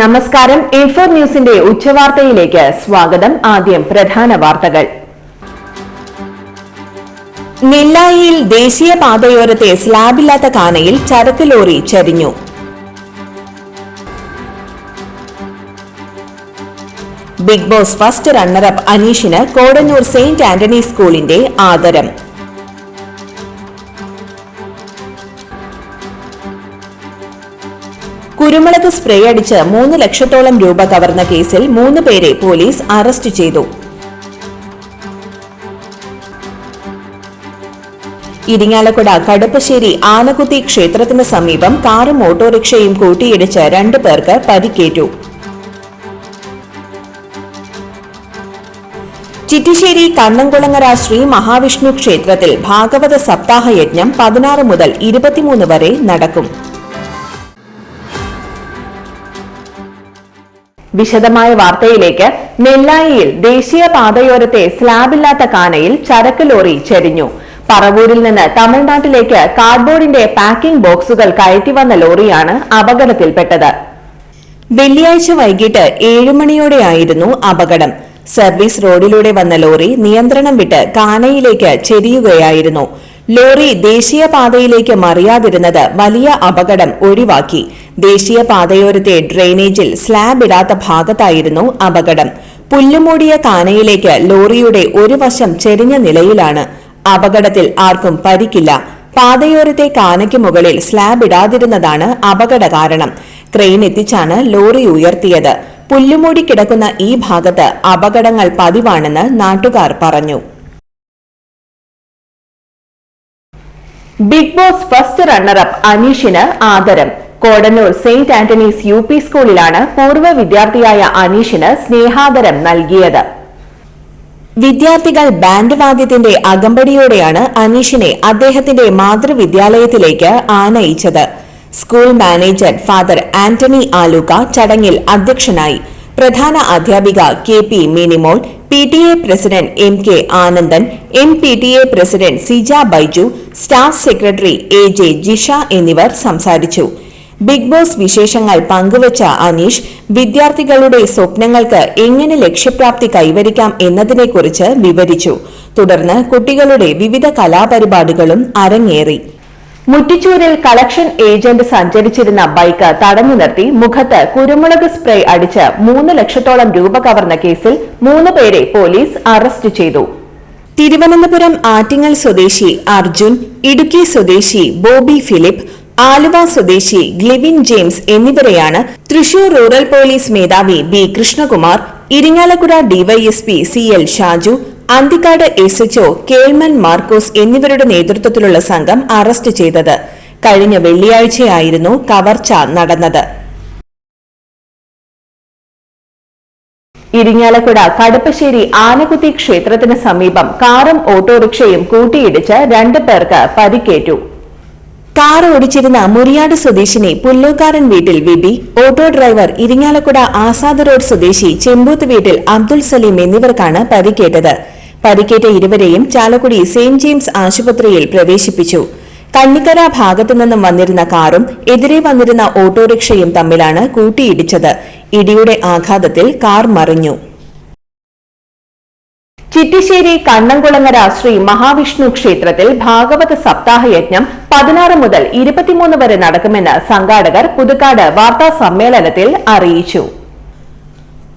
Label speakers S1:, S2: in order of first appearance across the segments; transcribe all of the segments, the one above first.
S1: നമസ്കാരം. ഇൻഫോ ന്യൂസിന്റെ ഉച്ചവാർത്തയിലേക്ക് സ്വാഗതം. ആദ്യം പ്രധാന വാർത്തകൾ. നെല്ലായിയിൽ ദേശീയ പാതയോരത്തെ സ്ലാബില്ലാത്ത കാനയിൽ ചരക്ക് lorry ചരിഞ്ഞു. Big boss first runner up അനീഷിന് കോടന്നൂർ സെയിന്റ് ആന്റണി സ്കൂളിന്റെ ആദരം. കുരുമുളക് സ്പ്രേ അടിച്ച് മൂന്ന് ലക്ഷത്തോളം രൂപ കവർന്ന കേസിൽ മൂന്ന് പേരെ പോലീസ് അറസ്റ്റ് ചെയ്തു. ഇരിങ്ങാലക്കുട കടുപ്പശ്ശേരി ആനകുത്തി ക്ഷേത്രത്തിന് സമീപം കാറും ഓട്ടോറിക്ഷയും കൂട്ടിയിടിച്ച് രണ്ടു പേർക്ക് പരിക്കേറ്റു. ചിറ്റിശ്ശേരി കണ്ണംകുളങ്ങര ശ്രീ മഹാവിഷ്ണു ക്ഷേത്രത്തിൽ ഭാഗവത സപ്താഹ യജ്ഞം പതിനാറ് മുതൽ ഇരുപത്തിമൂന്ന് വരെ നടക്കും. വിശദമായ വാർത്തയിലേക്ക് നെല്ലായിയിൽ ദേശീയ പാതയോരത്തെ സ്ലാബില്ലാത്ത കാനയിൽ ചരക്ക് ലോറി ചെരിഞ്ഞു. പറവൂരിൽ നിന്ന് തമിഴ്നാട്ടിലേക്ക് കാർഡ്ബോർഡിന്റെ പാക്കിംഗ് ബോക്സുകൾ കയറ്റി വന്ന ലോറിയാണ് അപകടത്തിൽപ്പെട്ടത്. വെള്ളിയാഴ്ച വൈകിട്ട് ഏഴുമണിയോടെയായിരുന്നു അപകടം. സർവീസ് റോഡിലൂടെ വന്ന ലോറി നിയന്ത്രണം വിട്ട് കാനയിലേക്ക് ചെരിയുകയായിരുന്നു. ലോറി ദേശീയപാതയിലേക്ക് മറിയാതിരുന്നത് വലിയ അപകടം ഒഴിവാക്കി. ദേശീയപാതയോരത്തെ ഡ്രെയിനേജിൽ സ്ലാബ് ഇടാത്ത ഭാഗത്തായിരുന്നു അപകടം. പുല്ലുമൂടിയ കാനയിലേക്ക് ലോറിയുടെ ഒരു വശം ചെരിഞ്ഞ നിലയിലാണ്. അപകടത്തിൽ ആർക്കും പരിക്കില്ല. പാതയോരത്തെ കാനയ്ക്ക് മുകളിൽ സ്ലാബ് ഇടാതിരുന്നതാണ് അപകട കാരണം. ക്രെയിൻ എത്തിച്ചാണ് ലോറി ഉയർത്തിയത്. പുല്ലുമൂടി കിടക്കുന്ന ഈ ഭാഗത്ത് അപകടങ്ങൾ പതിവാണെന്ന് നാട്ടുകാർ പറഞ്ഞു. ബിഗ് ബോസ് ഫസ്റ്റ് റണ്ണറപ്പ് അനീഷിന് ആദരം. Kodannur saint Antony's U P സ്കൂളിലാണ് പൂർവ വിദ്യാർത്ഥിയായ അനീഷിന് സ്നേഹാദരം നൽകിയത്. വിദ്യാർത്ഥികൾ ബാൻഡ് വാദ്യത്തിന്റെ അകമ്പടിയോടെയാണ് അനീഷിനെ അദ്ദേഹത്തിന്റെ മാതൃവിദ്യാലയത്തിലേക്ക് ആനയിച്ചത്. School manager father Antony Alukka ചടങ്ങിൽ അധ്യക്ഷനായി. പ്രധാന അധ്യാപിക K P Minimol P T A president M K Anandan M P T A president Sija Baiju staff secretary A J Jisha എന്നിവർ സംസാരിച്ചു. ബിഗ് ബോസ് വിശേഷങ്ങൾ പങ്കുവച്ച അനീഷ് വിദ്യാർത്ഥികളുടെ സ്വപ്നങ്ങൾക്ക് എങ്ങനെ ലക്ഷ്യപ്രാപ്തി കൈവരിക്കാം എന്നതിനെക്കുറിച്ച് വിവരിച്ചു. തുടർന്ന് കുട്ടികളുടെ വിവിധ കലാപരിപാടികളും അരങ്ങേറി. മുറ്റിച്ചൂരിൽ കളക്ഷൻ ഏജന്റ് സഞ്ചരിച്ചിരുന്ന ബൈക്ക് തടഞ്ഞു നിർത്തി. മുഖത്ത് കുരുമുളക് സ്പ്രേ അടിച്ച് മൂന്ന് ലക്ഷത്തോളം രൂപ കവർന്ന കേസിൽ മൂന്ന് പേരെ പോലീസ് അറസ്റ്റ് ചെയ്തു. തിരുവനന്തപുരം ആറ്റിങ്ങൽ സ്വദേശി അർജുൻ ഇടുക്കി സ്വദേശി ബോബി ഫിലിപ്പ് ആലുവ സ്വദേശി ഗ്ലിവിൻ ജെയിംസ് എന്നിവരെയാണ് തൃശൂർ റൂറൽ പോലീസ് മേധാവി B Krishnakumar Irinjalakuda DYSP C L Shaju Anthikad S HO Kelman Markose എന്നിവരുടെ നേതൃത്വത്തിലുള്ള സംഘം അറസ്റ്റ് ചെയ്തത്. കഴിഞ്ഞ വെള്ളിയാഴ്ചയായിരുന്നു കവർച്ച നടന്നത്. ഇരിങ്ങാലക്കുട കടുപ്പശ്ശേരി ആനകുത്തി ക്ഷേത്രത്തിന് സമീപം കാറും ഓട്ടോറിക്ഷയും കൂട്ടിയിടിച്ച് രണ്ടു പേർക്ക് പരിക്കേറ്റു. കാർ ഓടിച്ചിരുന്ന മുറിയാട് സ്വദേശിനി പുല്ലൂക്കാരൻ വീട്ടിൽ Vibi auto driver Irinjalakuda Azad road സ്വദേശി ചെമ്പൂത്ത് വീട്ടിൽ അബ്ദുൾ സലീം എന്നിവർക്കാണ് പരിക്കേറ്റത്. പരിക്കേറ്റ ഇരുവരെയും ചാലക്കുടി സെയിന്റ് ജെയിംസ് ആശുപത്രിയിൽ പ്രവേശിപ്പിച്ചു. കണ്ണിക്കര ഭാഗത്തു നിന്നും വന്നിരുന്ന കാറും എതിരെ വന്നിരുന്ന ഓട്ടോറിക്ഷയും തമ്മിലാണ് കൂട്ടിയിടിച്ചത്. ഇടിയുടെ ആഘാതത്തിൽ കാർ മറിഞ്ഞു. ചിറ്റിശ്ശേരി കണ്ണംകുളങ്ങര ശ്രീ മഹാവിഷ്ണു ക്ഷേത്രത്തിൽ ഭാഗവത സപ്താഹ യജ്ഞം പതിനാറ് മുതൽ ഇരുപത്തിമൂന്ന് വരെ നടക്കുമെന്ന് സംഘാടകർ പുതുക്കാട് വാർത്താ സമ്മേളനത്തിൽ അറിയിച്ചു.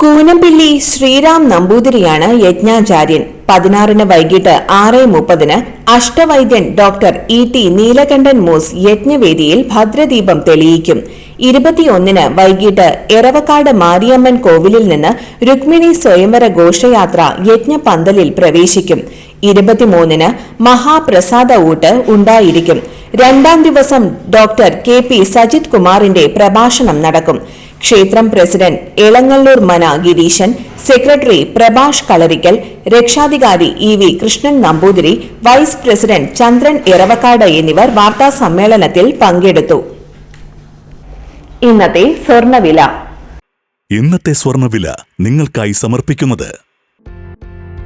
S1: കൂനമ്പിള്ളി ശ്രീരാം നമ്പൂതിരിയാണ് യജ്ഞാചാര്യൻ. പതിനാറിന് വൈകിട്ട് ആറ് മുപ്പതിന് Ashtavaidyan doctor E T Neelakanthan Mooss യജ്ഞവേദിയിൽ ഭദ്രദീപം തെളിയിക്കും. ഇരുപത്തിയൊന്നിന് വൈകിട്ട് എറവക്കാട് മാരിയമ്മൻ കോവിലിൽ നിന്ന് രുക്മിണി സ്വയംവര ഘോഷയാത്ര യജ്ഞപന്തലിൽ പ്രവേശിക്കും. ഇരുപത്തിമൂന്നിന് മഹാപ്രസാദ ഊട്ട് ഉണ്ടായിരിക്കും. രണ്ടാം ദിവസം ഡോക്ടർ കെ പി സജിത് കുമാറിന്റെ പ്രഭാഷണം നടക്കും. ക്ഷേത്രം പ്രസിഡന്റ് ഇളങ്ങല്ലൂർ മന ഗിരീശൻ സെക്രട്ടറി പ്രഭാഷ് കളരിക്കൽ രക്ഷാധികാരി E V Krishnan Namboothiri vice president Chandran Iravakkad എന്നിവർ വാർത്താ സമ്മേളനത്തിൽ പങ്കെടുത്തു. ഇന്നത്തെ സ്വർണവില
S2: ഇന്നത്തെ സ്വർണവില നിങ്ങൾക്കായി സമർപ്പിക്കുന്നത്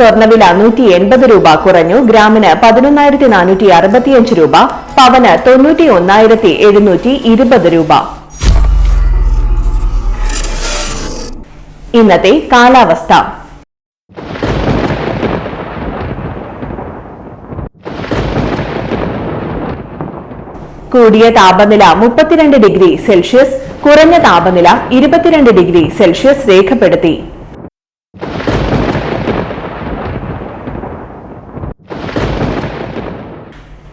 S1: സ്വർണവില നൂറ്റി എൺപത് രൂപ കുറഞ്ഞു. ഗ്രാമിന് പതിനൊന്നായിരത്തി നാനൂറ്റി അറുപത്തിയഞ്ച് രൂപ. പവന് തൊണ്ണൂറ്റി ഒന്നായിരത്തി എഴുന്നൂറ്റി ഇരുപത് രൂപ. ഇന്നത്തെ കാലാവസ്ഥ. കൂടിയ താപനില മുപ്പത്തിരണ്ട് ഡിഗ്രി സെൽഷ്യസ് കുറഞ്ഞ താപനില ഇരുപത്തിരണ്ട് ഡിഗ്രി സെൽഷ്യസ് രേഖപ്പെടുത്തി.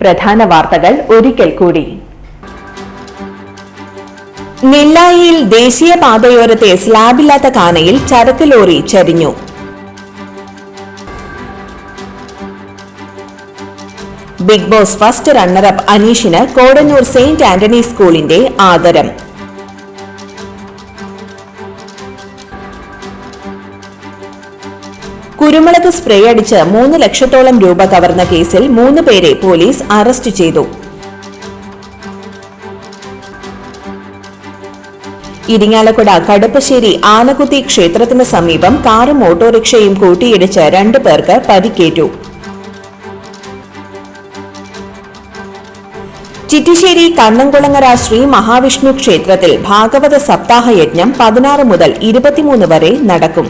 S1: പ്രധാന വാർത്തകൾ ഒരിക്കൽ കൂടി. നെല്ലായിയിൽ ദേശീയപാതയോരത്തെ സ്ലാബില്ലാത്ത കാനയിൽ ചരക്ക് lorry ചരിഞ്ഞു. Big boss first runner up അനീഷിന് കോടന്നൂർ സെയിന്റ് ആന്റണി സ്കൂളിന്റെ ആദരം. കുരുമുളക് സ്പ്രേ അടിച്ച് മൂന്ന് ലക്ഷത്തോളം രൂപ കവർന്ന കേസിൽ മൂന്ന് പേരെ പോലീസ് അറസ്റ്റ് ചെയ്തു. ഇരിങ്ങാലക്കുട കടുപ്പശ്ശേരി ആനകുത്തി ക്ഷേത്രത്തിന് സമീപം കാറും ഓട്ടോറിക്ഷയും കൂട്ടിയിടിച്ച് രണ്ടു പേർക്ക് പരിക്കേറ്റു. ചിറ്റിശ്ശേരി കണ്ണംകുളങ്ങര ശ്രീ മഹാവിഷ്ണു ക്ഷേത്രത്തിൽ ഭാഗവത സപ്താഹയജ്ഞം പതിനാറ് മുതൽ ഇരുപത്തിമൂന്ന് വരെ നടക്കും.